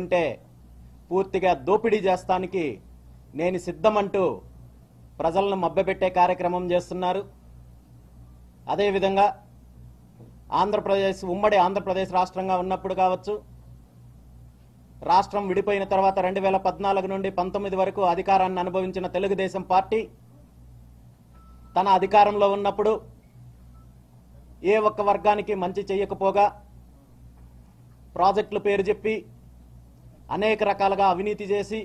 ఉంటే పూర్తిగా దోపిడీ చేస్తానికి నేను సిద్ధమంటూ ప్రజలను మభ్యపెట్టే కార్యక్రమం చేస్తున్నారు. అదేవిధంగా ఆంధ్రప్రదేశ్ ఉమ్మడి ఆంధ్రప్రదేశ్ రాష్ట్రంగా ఉన్నప్పుడు కావచ్చు రాష్ట్రం విడిపోయిన తర్వాత రెండు వేల పద్నాలుగు నుండి పంతొమ్మిది వరకు అధికారాన్ని అనుభవించిన తెలుగుదేశం పార్టీ తన అధికారంలో ఉన్నప్పుడు ఏ ఒక్క వర్గానికి మంచి చేయకపోగా ప్రాజెక్టులు పేరు చెప్పి అనేక రకాలుగా అవినీతి చేసి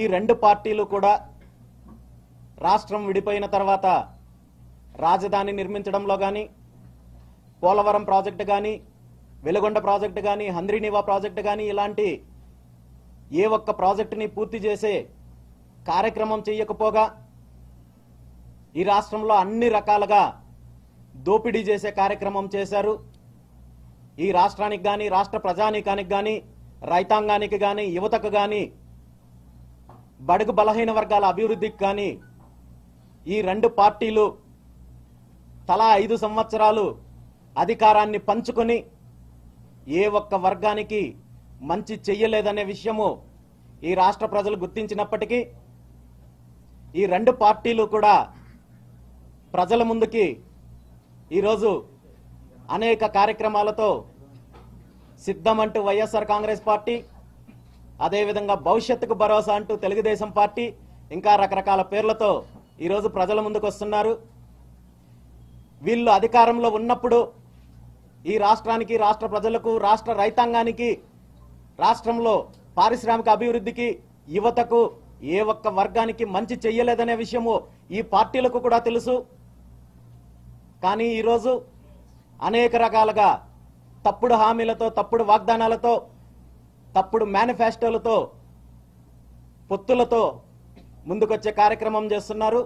ఈ రెండు పార్టీలు కూడా రాష్ట్రం విడిపోయిన తర్వాత రాజధాని నిర్మించడంలో కానీ పోలవరం ప్రాజెక్టు కానీ వెలుగొండ ప్రాజెక్టు కానీ హంద్రీనివా ప్రాజెక్టు కానీ ఇలాంటి ఏ ఒక్క ప్రాజెక్టుని పూర్తి చేసే కార్యక్రమం చేయకపోగా ఈ రాష్ట్రంలో అన్ని రకాలుగా దోపిడీ చేసే కార్యక్రమం చేశారు. ఈ రాష్ట్రానికి కానీ రాష్ట్ర ప్రజానీకానికి కానీ రైతాంగానికి కానీ యువతకు కానీ బడుగు బలహీన వర్గాల అభివృద్ధికి కానీ ఈ రెండు పార్టీలు తలా ఐదు సంవత్సరాలు అధికారాన్ని పంచుకొని ఏ ఒక్క వర్గానికి మంచి చెయ్యలేదనే విషయము ఈ రాష్ట్ర ప్రజలు గుర్తించినప్పటికీ ఈ రెండు పార్టీలు కూడా ప్రజల ముందుకి ఈరోజు అనేక కార్యక్రమాలతో సిద్ధం అంటూ వైఎస్ఆర్ కాంగ్రెస్ పార్టీ అదేవిధంగా భవిష్యత్తుకు భరోసా అంటూ తెలుగుదేశం పార్టీ ఇంకా రకరకాల పేర్లతో ఈరోజు ప్రజల ముందుకు వస్తున్నారు. వీళ్ళు అధికారంలో ఉన్నప్పుడు ఈ రాష్ట్రానికి రాష్ట్ర ప్రజలకు రాష్ట్ర రైతాంగానికి రాష్ట్రంలో పారిశ్రామిక అభివృద్ధికి యువతకు ఏ ఒక్క వర్గానికి మంచి చెయ్యలేదనే విషయము ఈ పార్టీలకు కూడా తెలుసు. కానీ ఈరోజు అనేక రకాలుగా తప్పుడు హామీలతో తప్పుడు వాగ్దానాలతో తప్పుడు మేనిఫెస్టోలతో పొత్తులతో ముందుకొచ్చే కార్యక్రమం చేస్తున్నారు.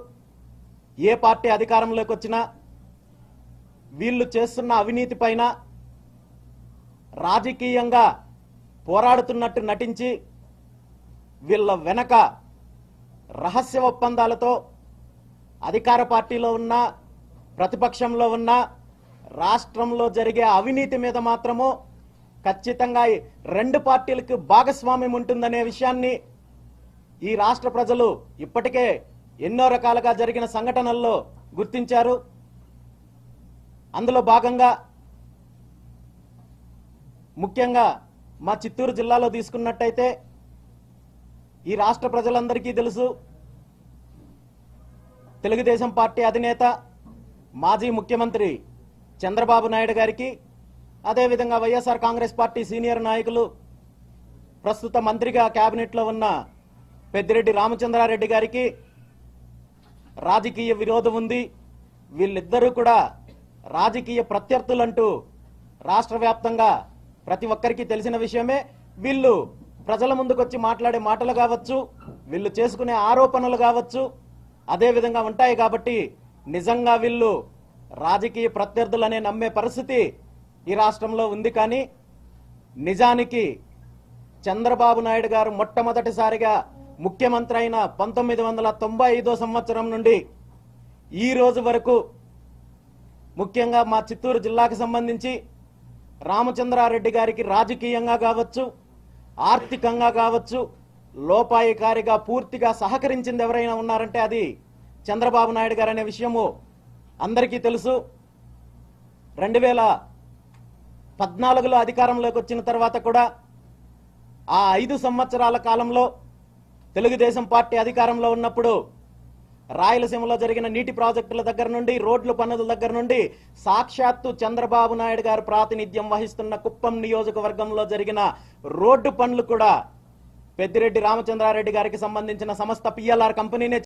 ఏ పార్టీ అధికారంలోకి వచ్చినా వీళ్ళు చేస్తున్న అవినీతి పైన రాజకీయంగా పోరాడుతున్నట్టు నటించి వీళ్ళ వెనక రహస్య ఒప్పందాలతో అధికార పార్టీలో ఉన్న ప్రతిపక్షంలో ఉన్న రాష్ట్రంలో జరిగే అవినీతి మీద మాత్రము ఖచ్చితంగా రెండు పార్టీలకు భాగస్వామ్యం ఉంటుందనే విషయాన్ని ఈ రాష్ట్ర ప్రజలు ఇప్పటికే ఎన్నో రకాలుగా జరిగిన సంఘటనల్లో గుర్తించారు. అందులో భాగంగా ముఖ్యంగా మా చిత్తూరు జిల్లాలో తీసుకున్నట్టయితే ఈ రాష్ట్ర ప్రజలందరికీ తెలుసు. తెలుగుదేశం పార్టీ అధినేత మాజీ ముఖ్యమంత్రి చంద్రబాబు నాయుడు గారికి అదేవిధంగా వైఎస్ఆర్ కాంగ్రెస్ పార్టీ సీనియర్ నాయకులు ప్రస్తుత మంత్రిగా క్యాబినెట్లో ఉన్న పెద్దిరెడ్డి రామచంద్రారెడ్డి గారికి రాజకీయ విరోధం ఉంది. వీళ్ళిద్దరూ కూడా రాజకీయ ప్రత్యర్థులంటూ రాష్ట్ర వ్యాప్తంగా ప్రతి ఒక్కరికి తెలిసిన విషయమే. వీళ్ళు ప్రజల ముందుకొచ్చి మాట్లాడే మాటలు కావచ్చు వీళ్ళు చేసుకునే ఆరోపణలు కావచ్చు అదే విధంగా ఉంటాయి కాబట్టి నిజంగా వీళ్ళు రాజకీయ ప్రత్యర్థులనే నమ్మే పరిస్థితి ఈ రాష్ట్రంలో ఉంది కానీ నిజానికి చంద్రబాబు నాయుడు గారు మొట్టమొదటిసారిగా ముఖ్యమంత్రి అయిన పంతొమ్మిది వందల తొంభై ఐదో సంవత్సరం నుండి ఈ రోజు వరకు ముఖ్యంగా మా చిత్తూరు జిల్లాకు సంబంధించి రామచంద్రారెడ్డి గారికి రాజకీయంగా కావచ్చు ఆర్థికంగా కావచ్చు లోపాయికారిగా పూర్తిగా సహకరించింది ఎవరైనా ఉన్నారంటే అది చంద్రబాబు నాయుడు గారు అనే విషయము. అందరికీ తెలుసు రెండు వేల పద్నాలుగులో అధికారంలోకి వచ్చిన తర్వాత కూడా ఆ ఐదు సంవత్సరాల కాలంలో తెలుగుదేశం పార్టీ అధికారంలో ఉన్నప్పుడు రాయలసీమలో జరిగిన నీటి ప్రాజెక్టుల దగ్గర నుండి రోడ్ల పనుల దగ్గర నుండి సాక్షాత్తు చంద్రబాబు నాయుడు గారు ప్రాతినిధ్యం వహిస్తున్న కుప్పం నియోజకవర్గంలో జరిగిన రోడ్డు పనులు కూడా పెద్దిరెడ్డి రామచంద్రారెడ్డి గారికి సంబంధించిన సమస్త పిఎల్ఆర్ కంపెనీనే